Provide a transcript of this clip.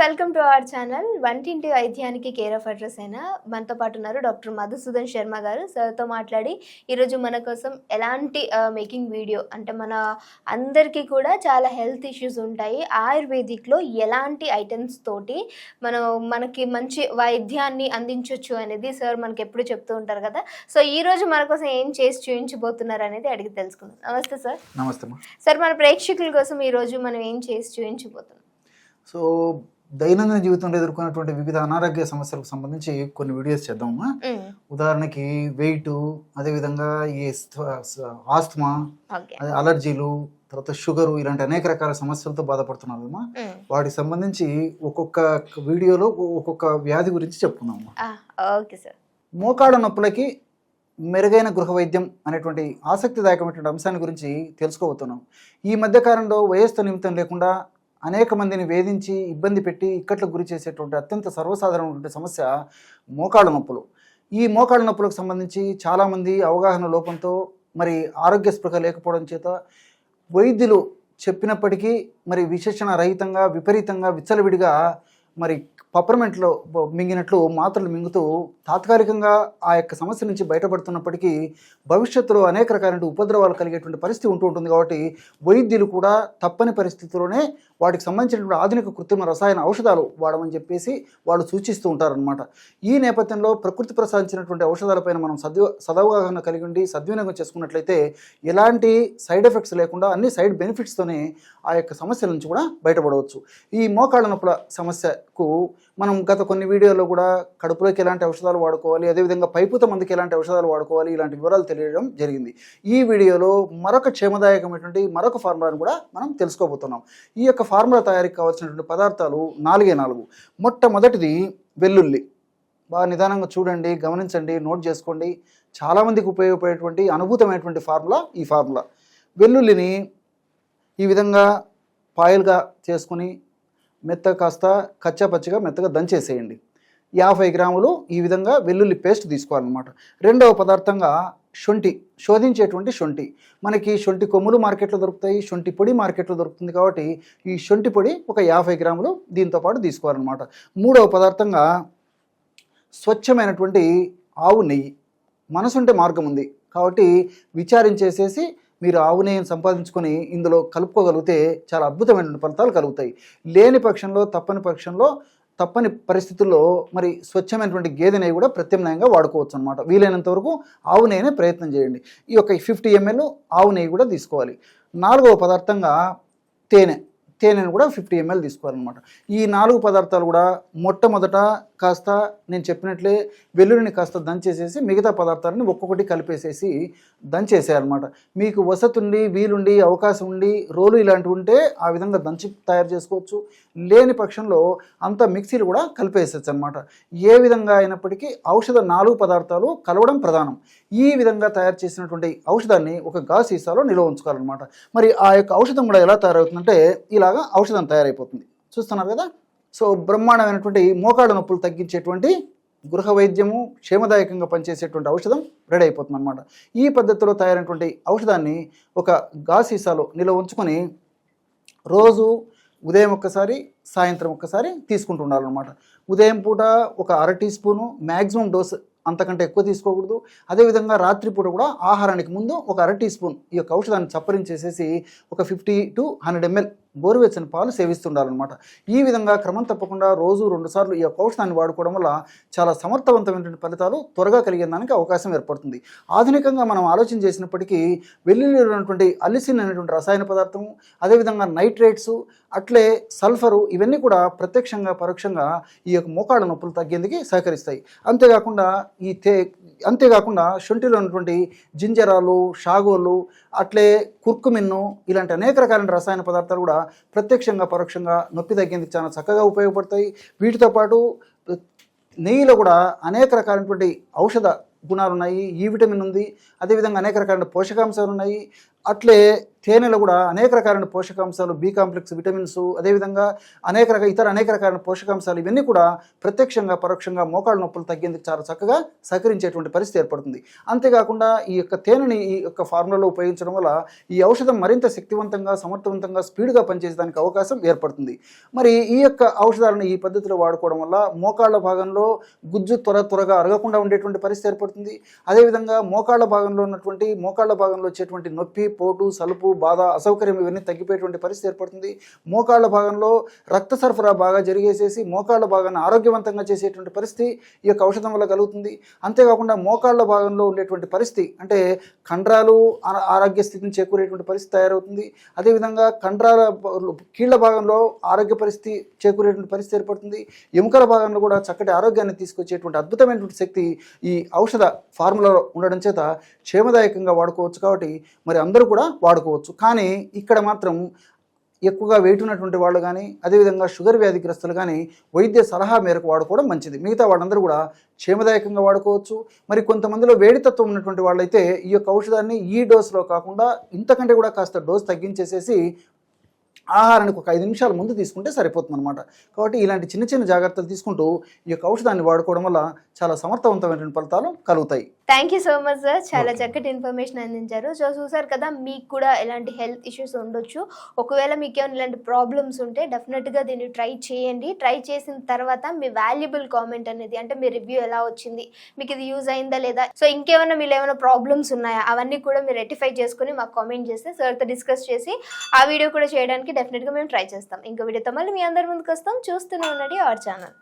Welcome to our channel. వంటింటి వైద్యానికి care of address అయిన మనతో పాటు ఉన్నారు డాక్టర్ మధుసూదన్ శర్మ గారు. సార్తో మాట్లాడి ఈరోజు మన కోసం ఎలాంటి మేకింగ్ వీడియో అంటే మన అందరికీ కూడా చాలా హెల్త్ ఇష్యూస్ ఉంటాయి. ఆయుర్వేదిక్లో ఎలాంటి ఐటమ్స్ తోటి మనం మనకి మంచి వైద్యాన్ని అందించవచ్చు అనేది సార్ మనకి ఎప్పుడు చెప్తూ ఉంటారు కదా. సో ఈ రోజు మన కోసం ఏం చేసి చూపించబోతున్నారు అనేది అడిగి తెలుసుకుందాం. నమస్తే సార్. నమస్తే సార్ మన ప్రేక్షకుల కోసం ఈ రోజు మనం ఏం చేసి చూపించబోతున్నాం సో దైనందిన జీవితంలో ఎదుర్కొన్నటువంటి వివిధ అనారోగ్య సమస్యలకు సంబంధించి కొన్ని వీడియోస్ చేద్దామమ్మా. మ్మ్. ఉదాహరణకి వెయిట్ అదేవిధంగా ఈ ఆస్తమా అలర్జీలు తర్వాత షుగరు ఇలాంటి అనేక రకాల సమస్యలతో బాధపడుతున్నారు అమ్మా మ్మ్. వాటికి సంబంధించి ఒక్కొక్క వీడియోలో ఒక్కొక్క వ్యాధి గురించి చెప్పుకుందాం మోకాళ్ళ నొప్పులకి మెరుగైన గృహ వైద్యం అనేటువంటి ఆసక్తిదాయకమైనటువంటి అంశాన్ని గురించి తెలుసుకోబోతున్నాం. ఈ మధ్య కాలంలో వయస్సు నిమిత్తం లేకుండా అనేక మందిని వేధించి ఇబ్బంది పెట్టి ఇక్కట్లకు గురి చేసేటువంటి అత్యంత సర్వసాధారణమైనటువంటి సమస్య మోకాళ్ళ నొప్పులు. ఈ మోకాళ్ళ నొప్పులకు సంబంధించి చాలామంది అవగాహన లోపంతో మరి ఆరోగ్య స్పృహ లేకపోవడం చేత వైద్యులు చెప్పినప్పటికీ మరి విశేషణ రహితంగా విపరీతంగా విచ్చలవిడిగా మరి పప్పర్మెంట్లో మింగినట్లు మాత్రలు మింగుతూ తాత్కాలికంగా ఆ యొక్క సమస్య నుంచి బయటపడుతున్నప్పటికీ భవిష్యత్తులో అనేక రకాలైన ఉపద్రవాలు కలిగేటువంటి పరిస్థితి ఉంటూ ఉంటుంది కాబట్టి వైద్యులు కూడా తప్పని పరిస్థితిలోనే వాటికి సంబంధించినటువంటి ఆధునిక కృత్రిమ రసాయన ఔషధాలు వాడమని చెప్పేసి వాళ్ళు సూచిస్తూ ఉంటారనమాట ఈ నేపథ్యంలో ప్రకృతి ప్రసాదించినటువంటి ఔషధాలపైన మనం సద్వ సదవగాహన కలిగి ఉండి సద్వినియోగం చేసుకున్నట్లయితే ఎలాంటి సైడ్ ఎఫెక్ట్స్ లేకుండా అన్ని సైడ్ బెనిఫిట్స్తోనే ఆ యొక్క సమస్యల నుంచి కూడా బయటపడవచ్చు. ఈ మోకాళ్ళ నొప్పుల సమస్యకు మనం గత కొన్ని వీడియోలో కూడా కడుపులోకి ఎలాంటి ఔషధాలు వాడుకోవాలి అదేవిధంగా పైపుత మందుకి ఎలాంటి ఔషధాలు వాడుకోవాలి ఇలాంటి వివరాలు తెలియడం జరిగింది. ఈ వీడియోలో మరొక క్షేమదాయకమైనటువంటి మరొక ఫార్ములాను కూడా మనం తెలుసుకోబోతున్నాం. ఈ యొక్క ఫార్ములా తయారీకి కావాల్సినటువంటి పదార్థాలు నాలుగే నాలుగు. మొట్టమొదటిది వెల్లుల్లి. బాగా నిదానంగా చూడండి గమనించండి నోట్ చేసుకోండి. చాలామందికి ఉపయోగపడేటువంటి అనుభూతమైనటువంటి ఫార్ములా ఈ ఫార్ములా. వెల్లుల్లిని ఈ విధంగా పాయలుగా చేసుకుని మెత్త కాస్త కచ్చా పచ్చిగా మెత్తగా దంచేసేయండి. యాభై గ్రాములు ఈ విధంగా వెల్లుల్లి పేస్ట్ తీసుకోవాలన్నమాట. రెండవ పదార్థంగా శొంఠి శోధించేటువంటి శొంఠి. మనకి శొంఠి కొమ్ములు మార్కెట్లో దొరుకుతాయి శొంఠి పొడి మార్కెట్లో దొరుకుతుంది కాబట్టి ఈ శొంఠి పొడి ఒక యాభై గ్రాములు దీంతో పాటు తీసుకోవాలన్నమాట. మూడవ పదార్థంగా స్వచ్ఛమైనటువంటి ఆవు నెయ్యి. మనసుంటే మార్గం ఉంది కాబట్టి విచారించేసేసి మీరు ఆవు నెయ్యిని సంపాదించుకొని ఇందులో కలుపుకోగలిగితే చాలా అద్భుతమైన ఫలితాలు కలుగుతాయి. లేని పక్షంలో తప్పని పక్షంలో తప్పని పరిస్థితుల్లో మరి స్వచ్ఛమైనటువంటి గేదె నెయ్యి కూడా ప్రత్యామ్నాయంగా వాడుకోవచ్చు అనమాట వీలైనంత వరకు ఆవు నెయ్యినే ప్రయత్నం చేయండి. ఈ యొక్క ఫిఫ్టీ ఎంఎల్ ఆవు నెయ్యి కూడా తీసుకోవాలి. నాలుగవ పదార్థంగా తేనె. తేనెను కూడా ఫిఫ్టీ ఎంఎల్ తీసుకోవాలన్నమాట. ఈ నాలుగు పదార్థాలు కూడా మొట్టమొదట కాస్త నేను చెప్పినట్లే వెల్లుల్లిని కాస్త దంచేసేసి మిగతా పదార్థాలను ఒక్కొక్కటి కలిపేసేసి దంచేసేయాలన్నమాట. మీకు వసతి ఉండి వీలుండి అవకాశం ఉండి రోలు ఇలాంటివి ఉంటే ఆ విధంగా దంచి తయారు చేసుకోవచ్చు. లేని పక్షంలో అంత మిక్సీలు కూడా కలిపేసేచ్చు అనమాట ఏ విధంగా అయినప్పటికీ ఔషధ నాలుగు పదార్థాలు కలవడం ప్రధానం. ఈ విధంగా తయారు చేసినటువంటి ఔషధాన్ని ఒక గా సీసాలో నిల్వ ఉంచుకోవాలన్నమాట. మరి ఆ యొక్క ఔషధం కూడా ఎలా తయారవుతుందంటే ఇలా లాగా ఔషధం తయారైపోతుంది. చూస్తున్నారు కదా? సో బ్రహ్మాండమైనటువంటి మోకాళ్ళ నొప్పులు తగ్గించేటువంటి గృహ వైద్యము క్షేమదాయకంగా పనిచేసేటువంటి ఔషధం రెడీ అయిపోతుంది అనమాట ఈ పద్ధతిలో తయారైనటువంటి ఔషధాన్ని ఒక గా సీసాలో నిల్వ ఉంచుకొని రోజు ఉదయం ఒక్కసారి సాయంత్రం ఒక్కసారి తీసుకుంటూ ఉండాలన్నమాట. ఉదయం పూట ఒక అర టీ స్పూను మ్యాక్సిమం డోస్ అంతకంటే ఎక్కువ తీసుకోకూడదు. అదేవిధంగా రాత్రిపూట కూడా ఆహారానికి ముందు ఒక అర టీ స్పూన్ ఈ యొక్క ఔషధాన్ని చప్పరించేసేసి ఒక ఫిఫ్టీ టు హండ్రెడ్ ఎంఎల్ గోరువెచ్చని పాలు సేవిస్తుండాలన్నమాట. ఈ విధంగా క్రమం తప్పకుండా రోజు రెండుసార్లు ఈ యొక్క ఔషధాన్ని వాడుకోవడం వల్ల చాలా సమర్థవంతమైనటువంటి ఫలితాలు త్వరగా కలిగేదానికి అవకాశం ఏర్పడుతుంది. ఆధునికంగా మనం ఆలోచన చేసినప్పటికీ వెల్లుల్లిలో ఉన్నటువంటి అలిసిన్ అనేటువంటి రసాయన పదార్థం అదేవిధంగా నైట్రేట్స్ అట్లే సల్ఫరు ఇవన్నీ కూడా ప్రత్యక్షంగా పరోక్షంగా ఈ యొక్క మోకాళ్ళ నొప్పులు తగ్గేందుకు సహకరిస్తాయి. అంతేకాకుండా ఈ తే అంతేకాకుండా శొంఠిలో ఉన్నటువంటి జింజరాలు షాగోలు అట్లే కుర్కుమిన్ను ఇలాంటి అనేక రకాలైన రసాయన పదార్థాలు కూడా ప్రత్యక్షంగా పరోక్షంగా నొప్పి తగ్గేందుకు చాలా చక్కగా ఉపయోగపడతాయి. వీటితో పాటు నెయ్యిలో కూడా అనేక రకాలైనటువంటి ఔషధ గుణాలు ఉన్నాయి ఈ విటమిన్ ఉంది. అదేవిధంగా అనేక రకాల పోషకాంశాలు ఉన్నాయి అట్లే తేనెలో కూడా అనేక రకాలైన పోషకాంశాలు బి కాంప్లెక్స్ విటమిన్స్ అదేవిధంగా అనేక రకాల ఇతర అనేక రకాలైన పోషకాంశాలు ఇవన్నీ కూడా ప్రత్యక్షంగా పరోక్షంగా మోకాళ్ళ నొప్పులు తగ్గేందుకు చాలా చక్కగా సహకరించేటువంటి పరిస్థితి ఏర్పడుతుంది. అంతేకాకుండా ఈ యొక్క తేనెని ఈ యొక్క ఫార్ములాలో ఉపయోగించడం వల్ల ఈ ఔషధం మరింత శక్తివంతంగా సమర్థవంతంగా స్పీడ్గా పనిచేసేదానికి అవకాశం ఏర్పడుతుంది. మరి ఈ యొక్క ఔషధాలను ఈ పద్ధతిలో వాడుకోవడం వల్ల మోకాళ్ళ భాగంలో గుజ్జు త్వర త్వరగా అరగకుండా ఉండేటువంటి పరిస్థితి ఏర్పడుతుంది. అదేవిధంగా మోకాళ్ళ భాగంలో ఉన్నటువంటి మోకాళ్ళ భాగంలో వచ్చేటువంటి నొప్పి పోటు సలుపు బాధ అసౌకర్యం ఇవన్నీ తగ్గిపోయేటువంటి పరిస్థితి ఏర్పడుతుంది. మోకాళ్ళ భాగంలో రక్త సరఫరా బాగా జరిగేసేసి మోకాళ్ళ భాగాన్ని ఆరోగ్యవంతంగా చేసేటువంటి పరిస్థితి ఈ యొక్క ఔషధం వల్ల కలుగుతుంది. అంతేకాకుండా మోకాళ్ళ భాగంలో ఉండేటువంటి పరిస్థితి అంటే కండరాలు ఆ- ఆరోగ్య స్థితిని చేకూరేటువంటి పరిస్థితి తయారవుతుంది. అదేవిధంగా కండరాల కీళ్ళ కీళ్ళ భాగంలో ఆరోగ్య పరిస్థితి చేకూరేటువంటి పరిస్థితి ఏర్పడుతుంది. ఎముకల భాగంలో కూడా చక్కటి ఆరోగ్యాన్ని తీసుకొచ్చేటువంటి అద్భుతమైనటువంటి శక్తి ఈ ఔషధ ఫార్ములాలో ఉండడం చేత క్షేమదాయకంగా వాడుకోవచ్చు కాబట్టి మరి అందరూ కూడా వాడుకోవచ్చు. కానీ ఇక్కడ మాత్రం ఎక్కువగా వెయిట్ ఉన్నటువంటి వాళ్ళు కానీ అదేవిధంగా షుగర్ వ్యాధిగ్రస్తులు కానీ వైద్య సలహా మేరకు వాడుకోవడం మంచిది. మిగతా వాళ్ళందరూ కూడా క్షేమదాయకంగా వాడుకోవచ్చు. మరి కొంతమందిలో వేడితత్వం ఉన్నటువంటి వాళ్ళైతే ఈ యొక్క ఔషధాన్ని ఈ డోస్లో కాకుండా ఇంతకంటే కూడా కాస్త డోస్ తగ్గించేసేసి ఆహారానికి ఒక ఐదు నిమిషాల ముందు తీసుకుంటే సరిపోతుంది అనమాట కాబట్టి ఇలాంటి చిన్న చిన్న జాగ్రత్తలు తీసుకుంటూ ఈ యొక్క ఔషధాన్ని వాడుకోవడం వల్ల చాలా సమర్థవంతమైనటువంటి ఫలితాలు కలుగుతాయి. Thank you so much sir చాలా. చక్కటి ఇన్ఫర్మేషన్ అందించారు. సో చూసారు కదా మీకు కూడా ఎలాంటి హెల్త్ ఇష్యూస్ ఉండొచ్చు. ఒకవేళ మీకు ఏమైనా ఇలాంటి ప్రాబ్లమ్స్ ఉంటే డెఫినెట్గా దీన్ని ట్రై చేయండి. ట్రై చేసిన తర్వాత మీ వాల్యుబుల్ కామెంట్ అనేది అంటే మీ రివ్యూ ఎలా వచ్చింది మీకు ఇది యూజ్ అయిందా లేదా సో ఇంకేమైనా మీరు ఏమైనా ప్రాబ్లమ్స్ ఉన్నాయా అవన్నీ కూడా మీరు రెక్టిఫై చేసుకుని మాకు కామెంట్ చేస్తే సార్తో డిస్కస్ చేసి ఆ వీడియో కూడా చేయడానికి డెఫినెట్గా మేము ట్రై చేస్తాం. ఇంకో వీడియోతో మళ్ళీ మీ అందరి ముందుకు వస్తాం. చూస్తూనే ఉండండి అవర్ ఛానల్